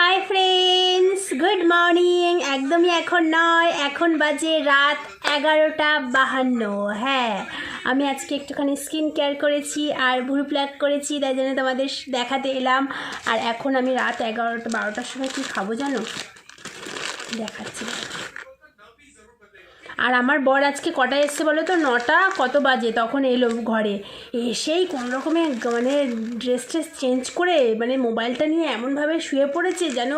Hi friends good morning একদমই এখন নয়। এখন বাজে রাত এগারোটা বাহান্ন। হ্যাঁ আমি আজকে একটুখানি স্কিন কেয়ার করেছি আর ভুরু প্ল্যাক করেছি, তাই জন্য তোমাদের দেখাতে এলাম। আর এখন আমি রাত এগারোটা বারোটার সময় কী খাব জানো? দেখাচ্ছি। আর আমার বর আজকে কটায় এসছে বলো তো? নটা কত বাজে? তখন এলো ঘরে। এসেই কোনো রকমে মানে ড্রেস ট্রেস চেঞ্জ করে মানে মোবাইলটা নিয়ে এমনভাবে শুয়ে পড়েছে যেন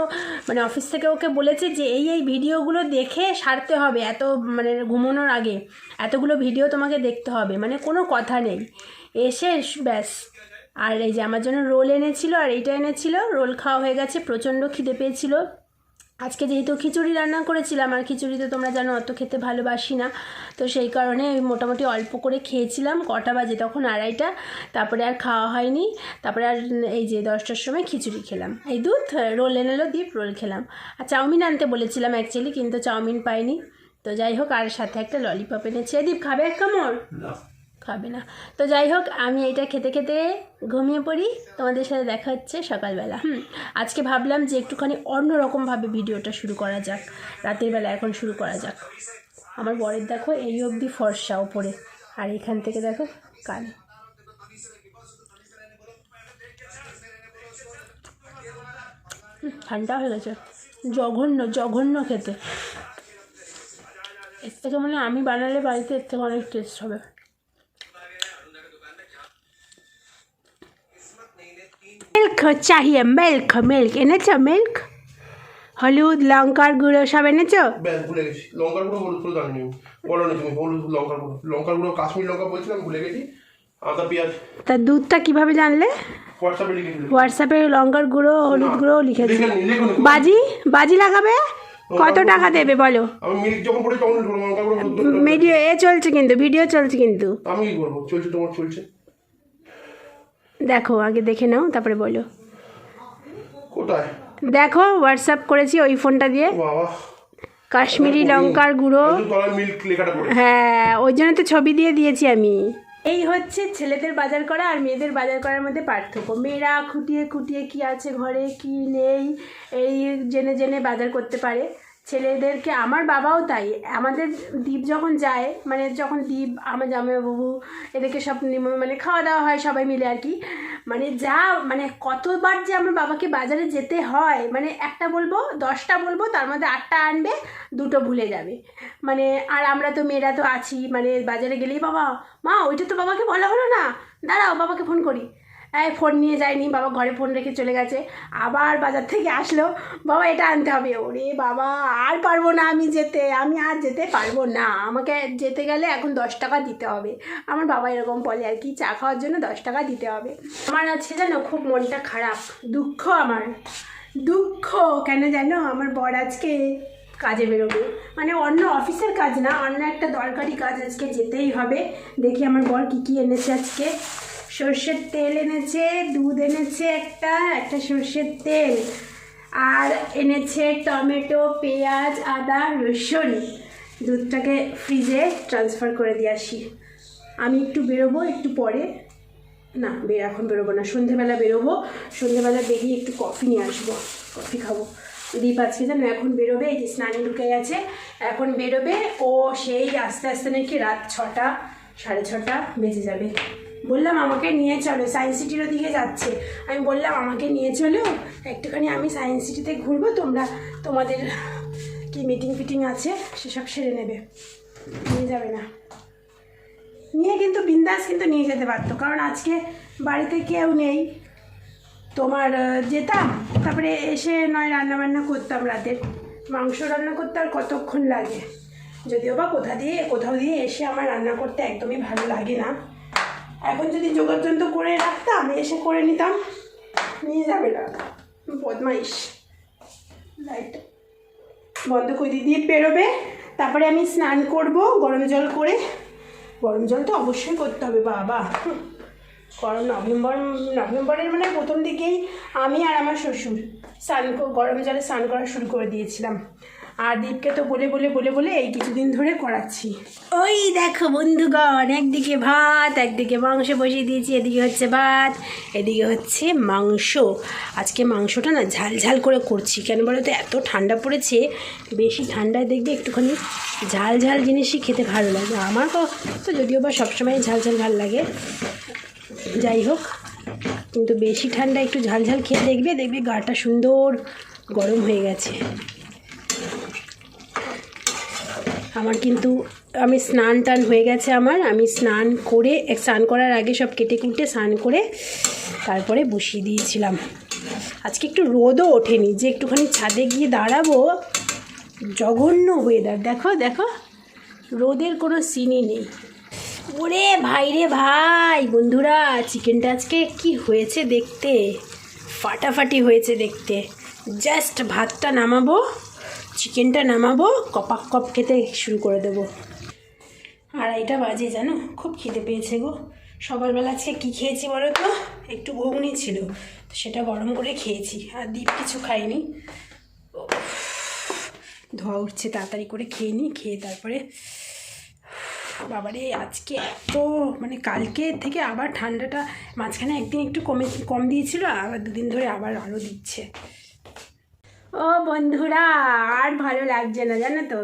মানে অফিস থেকে ওকে বলেছে যে, এই এই ভিডিওগুলো দেখে সারতে হবে। এত মানে ঘুমানোর আগে। এতগুলো ভিডিও তোমাকে দেখতে হবে। মানে কোনো কথা নেই। এসে ব্যাস। আর এই যে আমার জন্য রোল এনেছিল আর এইটা এনেছিল। রোল খাওয়া হয়ে গেছে। প্রচণ্ড খিদে পেয়েছিল। আজকে যেহেতু খিচুড়ি রান্না করেছিলাম, আর খিচুড়ি তো তোমরা জানো অত খেতে ভালোবাসি না। তো সেই কারণে মোটামুটি অল্প করে খেয়েছিলাম, কটা বাজে তখন আড়াইটা। তারপরে আর খাওয়া হয়নি। তারপরে আর এই যে দশটার সময় খিচুড়ি খেলাম। এই দুধ, রোল এনেলো দ্বীপ রোল খেলাম। আর চাউমিন আনতে বলেছিলাম অ্যাকচুয়ালি কিন্তু চাউমিন পাইনি। তো যাই হোক, আর সাথে একটা ললিপপ এনেছে। দীপ, খাবে এক কামড়? খাবে না। তো যাই হোক আমি এটা খেতে খেতে ঘুমিয়ে পড়ি। তোমাদের সাথে দেখা হচ্ছে সকালবেলা। হুম আজকে ভাবলাম যে একটুখানি অন্যরকমভাবে ভিডিওটা শুরু করা যাক। রাতের বেলা এখন শুরু করা যাক। আমার বরের দেখো এই অবধি ফর্সা ওপরে। আর এখান থেকে দেখো হুম, ঠান্ডা হয়ে গেছে। জঘন্য জঘন্য খেতে। এর থেকে মানে আমি বানালে বাড়িতে এর থেকে অনেক টেস্ট হবে। মিল্ক চাহিয়ে মিল্ক মিল্ক এনেছো মিল্ক হলুদ লঙ্কার গুঁড়ো সব এনেছো? ভুলে গেছি। লঙ্কার গুঁড়ো হলুদ গুঁড়ো জানি বলো না তুমি হলুদ লঙ্কার গুঁড়ো। লঙ্কার গুঁড়ো কাশ্মীর লঙ্কা বলছিলাম ভুলে গেছি। আদা পেঁয়াজ। তা দুধটা কীভাবে জানলে? হোয়াটসঅ্যাপে লঙ্কার গুঁড়ো হলুদ গুঁড়ো লিখেছি বাজি? বাজি লাগাবে? কত টাকা দেবে বলো? আমি মিল্ক যখন পড়ি তখন ভিডিও এ চলছে কিন্তু ভিডিও চলছে কিন্তু। আমি কি করব? চলছে তোমার চলছে। দেখো আগে দেখে নাও তারপরে বলো। কোথায়? দেখো হোয়াটসঅ্যাপ করেছি ওই ফোনটা দিয়ে। কাশ্মীরি লঙ্কার গুঁড়ো। একদম তলায় মিল্ক লেখাটা পড়ে। হ্যাঁ ওই জন্য তো ছবি দিয়ে দিয়েছি আমি। এই হচ্ছে ছেলেদের বাজার করা আর মেয়েদের বাজার করার মধ্যে পার্থক্য। মেয়েরা খুঁটিয়ে খুঁটিয়ে কি আছে ঘরে কি নেই এই জেনে জেনে বাজার করতে পারে। ছেলেদেরকে, আমার বাবাও তাই। আমাদের দ্বীপ যখন যায় মানে যখন দ্বীপ আমার জামাইবাবু, এদেরকে সব মানে খাওয়া দাওয়া হয় সবাই মিলে আর কি। মানে যা মানে কতবার যে আমার বাবাকে বাজারে যেতে হয় মানে একটা বলব, দশটা বলব, তার মধ্যে আটটা আনবে, দুটো ভুলে যাবে। মানে আর আমরা তো, মেয়েরা তো আছি মানে বাজারে গেলেই বাবা, মা, ওইটা তো বাবাকে বলা হলো না। দাঁড়াও, বাবাকে ফোন করি। ফোন নিয়ে যায়নি, বাবা ঘরে ফোন রেখে চলে গেছে। আবার বাজার থেকে আসলো, বাবা এটা আনতে হবে। ওরে বাবা, আর পারব না আমি যেতে, আমি আর যেতে পারব না। আমাকে যেতে গেলে এখন দশ টাকা দিতে হবে। আমার বাবা এরকম বলে আর কি, চা খাওয়ার জন্য দশ টাকা দিতে হবে। আমার আছে জানো খুব মনটা খারাপ, দুঃখ আমার। দুঃখ, কেন জানো? আমার বর আজকে কাজে বেরোবে। মানে অন্য অফিসের কাজ না, অন্য একটা দরকারি কাজ আজকে যেতেই হবে। দেখি আমার বর কী কী এনেছে আজকে। সর্ষের তেল এনেছে, দুধ এনেছে একটা একটা সর্ষের তেল। আর এনেছে টমেটো, পেঁয়াজ, আদা, রসুন। দুধটাকে ফ্রিজে ট্রান্সফার করে দিয়ে আসি। আমি একটু বেরোবো, একটু পরে। না বের এখন বেরোবো না, সন্ধেবেলা বেরোবো। সন্ধেবেলা বেরিয়ে একটু কফি নিয়ে আসব। কফি খাব। দীপ আজকে জানো এখন বেরোবে, এই যে স্নানে ঢুকে গেছে, এখন বেরোবে। ও সেই আস্তে আস্তে নাকি রাত ছটা, সাড়ে ছটা বেজে যাবে। বললাম, আমাকে নিয়ে চলো সায়েন্স সিটির দিকে যাচ্ছে। আমি বললাম, আমাকে নিয়ে চলো, একটুখানি আমি সায়েন্স সিটিতে ঘুরবো, তোমরা তোমাদের কি মিটিং ফিটিং আছে, সেসব সেরে নেবে। নিয়ে যাবে না। নিয়ে কিন্তু বিন্দাস কিন্তু নিয়ে যেতে পারতো, কারণ আজকে বাড়িতে কেউ নেই। তোমার যেতাম, তারপরে এসে নয় রান্না বান্না করতাম রাতের মাংস রান্না করতে আর কতক্ষণ লাগে? যদিও বা কোথা দিয়ে, কোথাও দিয়ে এসে আমার রান্না করতে একদমই ভালো লাগে না। এখন যদি যোগাযন্ত্র করে রাখতাম, এসে করে নিতাম, নিয়ে যাবে না। বদমাইশ। লাইট বন্ধ করে দিয়ে পেরোবে। তারপরে আমি স্নান করব, গরম জল করে। গরম জল তো অবশ্যই করতে হবে, বাবা। কারণ নভেম্বর, নভেম্বরের মানে প্রথম দিকেই আমি আর আমার শ্বশুর স্নান গরম জলে স্নান করা শুরু করে দিয়েছিলাম। আর দীপকে তো বলে বলে বলে বলে এই কিছুদিন ধরে করাচ্ছি। ওই দেখো বন্ধুগণ, একদিকে ভাত, একদিকে মাংস বসিয়ে দিয়েছি, এদিকে হচ্ছে ভাত, এদিকে হচ্ছে মাংস। আজকে মাংসটা না ঝাল ঝাল করে করছি। কেন বলো তো, এত ঠান্ডা পড়েছে, বেশি ঠান্ডায় দেখবে একটুখানি ঝাল ঝাল জিনিসই খেতে ভালো লাগে। আমার তো- যদিও বা সবসময় ঝাল ঝাল ভালো লাগে। যাই হোক, কিন্তু বেশি ঠান্ডা একটু ঝাল ঝাল খেয়ে দেখবে দেখবে গাটা সুন্দর গরম হয়ে গেছে। আমার কিন্তু, আমি স্নান টান হয়ে গেছে আমার। আমি স্নান করে, স্নান করার আগে সব কেটে কুটে স্নান করে তারপরে বসিয়ে দিয়েছিলাম। আজকে একটু রোদও ওঠেনি, যে একটুখানি ছাদে গিয়ে দাঁড়াবো, জঘন্য ওয়েদার দেখো দেখো, রোদের কোনো সিনই নেই। ওরে ভাই রে ভাই, বন্ধুরা চিকেনটা আজকে কি হয়েছে দেখতে? ফাটাফাটি হয়েছে দেখতে। জাস্ট ভাতটা নামাবো। চিকেনটা নামাবো, কপাক কপ খেতে শুরু করে দেবো। আড়াইটা বাজে, জানো? খুব খিদে পেয়েছে গো। সকালবেলা আজকে কী খেয়েছি বলো তো? একটু ঘুগনি ছিল, তো সেটা গরম করে খেয়েছি, আর দ্বীপ কিছু খাইনি ধোয়া উঠছে, তাড়াতাড়ি করে খেয়ে নিই খেয়ে তারপরে, বাবারে, আজকে এত মানে কালকে থেকে আবার ঠান্ডাটা মাঝখানে একদিন একটু কমে, কম দিয়েছিল আবার দুদিন ধরে আবার আরও দিচ্ছে। ও বন্ধুরা, আর ভালো লাগছে না, জানো তো?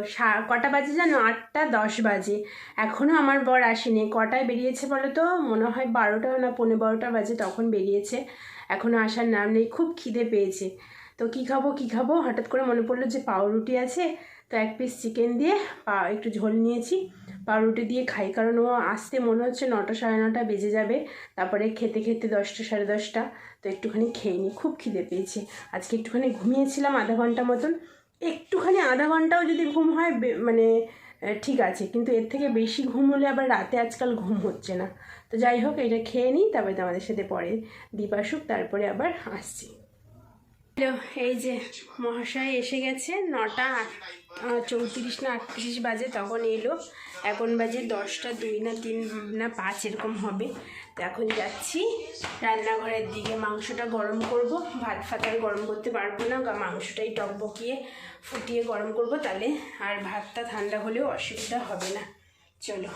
কটা বাজে জানো? আটটা দশ বাজে। এখনও আমার বর আসেনি। কটায় বেরিয়েছে বলো তো? মনে হয় বারোটা না পনেরো বারোটা বাজে তখন বেরিয়েছে। এখনও আসার নাম নেই। খুব খিদে পেয়েছে। তো কী খাব কী খাব? হঠাৎ করে মনে পড়ল যে পাউরুটি আছে। তো এক পিস চিকেন দিয়ে পা, একটু ঝোল নিয়েছি। পাউরুটি দিয়ে খাই, কারণ ও আসতে মনে হচ্ছে নটা সাড়ে নটা বেজে যাবে। তারপরে খেতে খেতে দশটা সাড়ে দশটা। তো একটুখানি খেয়ে নিই খুব খিদে পেয়েছে। আজকে একটুখানি ঘুমিয়েছিলাম আধা ঘণ্টা মতন। একটুখানি আধা ঘন্টাও যদি ঘুম হয় মানে ঠিক আছে। কিন্তু এর থেকে বেশি ঘুম হলে আবার রাতে আজকাল ঘুম হচ্ছে না। তো যাই হোক, এটা খেয়ে নিই তারপরে তোমাদের সাথে পরে দ্বীপ আসুক তারপরে আবার আসছি। এই যে মহাশয় এসে গেছে, নটা চৌত্রিশ না আটত্রিশ বাজে তখন এলো। এখন বাজে দশটা দুই না তিন না পাঁচ, এরকম হবে। তো এখন যাচ্ছি রান্নাঘরের দিকে। মাংসটা গরম করব। ভাত ফাত আর গরম করতে পারব না মাংসটাই টকবকিয়ে ফুটিয়ে গরম করব, তাহলে আর ভাতটা ঠান্ডা হলেও অসুবিধা হবে না। চলো।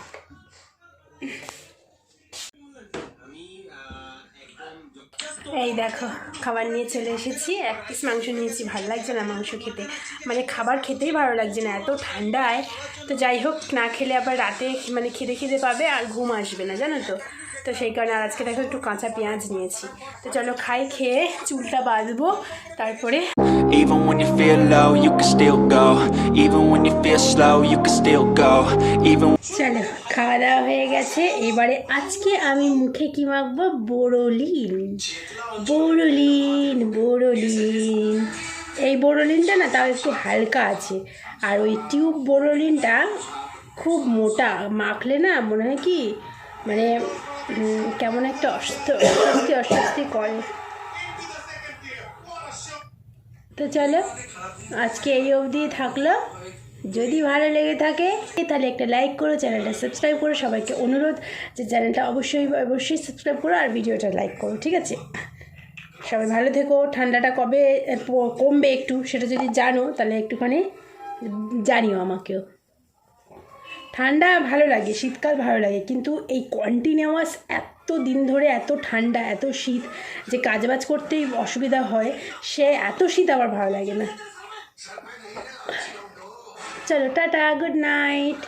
এই দেখো, খাবার নিয়ে চলে এসেছি। এক পিস মাংস নিয়েছি, ভালো লাগছে না মাংস খেতে। মানে খাবার খেতেই ভালো লাগছে না, এত ঠান্ডায়। তো যাই হোক, না খেলে আবার রাতে মানে খেতে খেতে পাবে আর ঘুম আসবে না, জানো তো? তো সেই কারণে আর আজকে দেখো একটু কাঁচা পেঁয়াজ নিয়েছি। তো চলো খাই খেয়ে চুলটা বাঁধবো তারপরে Even when you feel low, you can still go. Even when you feel slow, you can still go. Even চলো খাওয়া দাওয়া হয়ে গেছে। এবারে আজকে আমি মুখে কি মাখবো? বোরোলিন। বোরোলিন বোরোলিন। এই বোরোলিনটা না তাও একটু হালকা আছে। আর ওই টিউব বোরোলিনটা খুব মোটা। মাখলে না মনে হয় কি মানে কেমন একটা অস্বস্তি অস্বস্তি করে তো চলো, আজকে এই অবধি থাকল। যদি ভালো লেগে থাকে, তাহলে একটা লাইক করো, চ্যানেলটা সাবস্ক্রাইব করো। সবাইকে অনুরোধ যে চ্যানেলটা অবশ্যই অবশ্যই সাবস্ক্রাইব করো আর ভিডিওটা লাইক করো, ঠিক আছে? সবাই ভালো থেকো। ঠান্ডাটা কবে, কমবে একটু, সেটা যদি জানো, তাহলে একটুখানি জানিও আমাকেও। ঠান্ডা ভালো লাগে, শীতকাল ভালো লাগে, কিন্তু এই কন্টিনিউয়াস এত দিন ধরে এত ঠান্ডা, এত শীত যে কাজবাজ করতেই অসুবিধা হয়, সে এত শীত আবার ভালো লাগে না। চলো, টাটা গুড নাইট